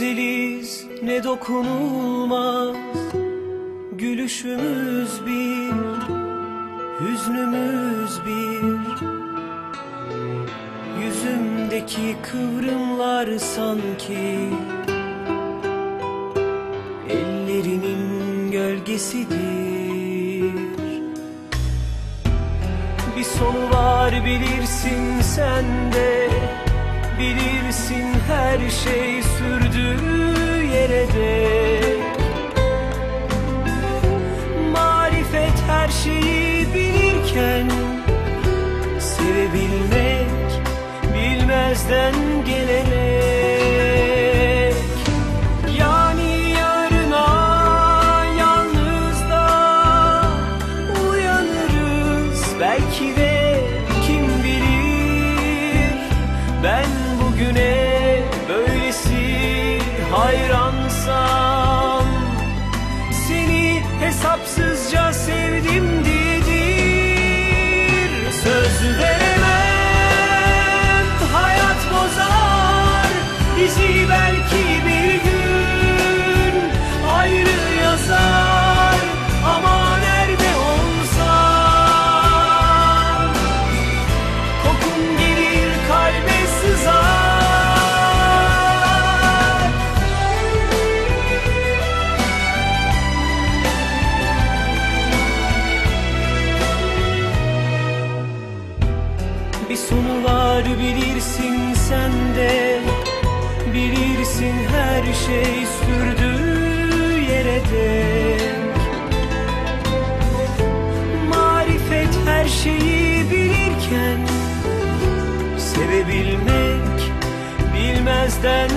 ne dokunulmaz. Gülüşümüz bir, hüznümüz bir. Yüzümdeki kıvrımlar sanki Ellerinin gölgesidir. Bir sonu var bilirsin sen de Bilirsin her şey sürdüğü bilmezden gelenek Yani yarına yalnız da uyanırız. Belki de kim bilir. Ben bugüne böylesi hayransam Seni hesapsızca sevdim diyedir Bir sonu var bilirsin sen de. Bilirsin her şey sürdüğü yere dek Marifet her şeyi bilirken Sevebilmek bilmezden